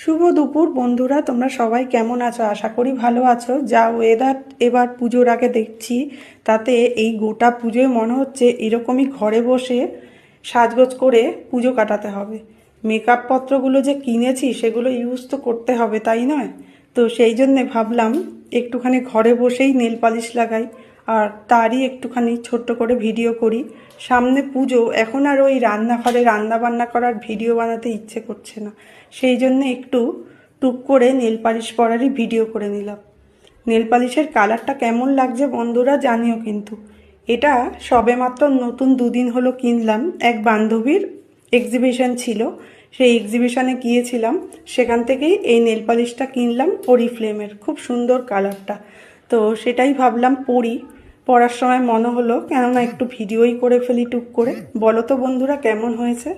শুভ দুপুর, বন্ধুরা। তোমরা সবাই কেমন আছো? আশা করি ভালো আছো। যা ওয়েদার এবার পুজোর আগে দেখছি, তাতে এই গোটা পুজোয় মনে হচ্ছে এরকমই ঘরে বসে সাজগোজ করে পুজো কাটাতে হবে। মেকআপ পত্রগুলো যে কিনেছি, সেগুলো ইউজ তো করতে হবে, তাই নয়? তো সেই জন্যে ভাবলাম, একটুখানি ঘরে বসেই নেল পালিশ লাগাই। আর তারই একটুখানি ছোট্ট করে ভিডিও করি। সামনে পুজো, এখন আর ওই রান্নাঘরে রান্না বান্না করার ভিডিও বানাতে ইচ্ছে করছে না। সেই জন্য একটু টুক করে নেল পালিশ পরারই ভিডিও করে নিলাম। নেল পালিশের কালারটা কেমন লাগছে বন্ধুরা জানিও কিন্তু। এটা সবেমাত্র নতুন দুদিন হলো কিনলাম। এক বান্ধবীর এক্সিবিশন ছিল। সেই এক্সিবিশনে গিয়েছিলাম। সেখান থেকেই এই নেল পালিশটা কিনলাম অরিফ্লেমের খুব সুন্দর কালারটা। তো সেটাই ভাবলাম পরি। পড়ার সময় মনে হলো, কেননা একটু ভিডিওই করে ফেলি টুক করে। বলো তো বন্ধুরা, কেমন হয়েছে?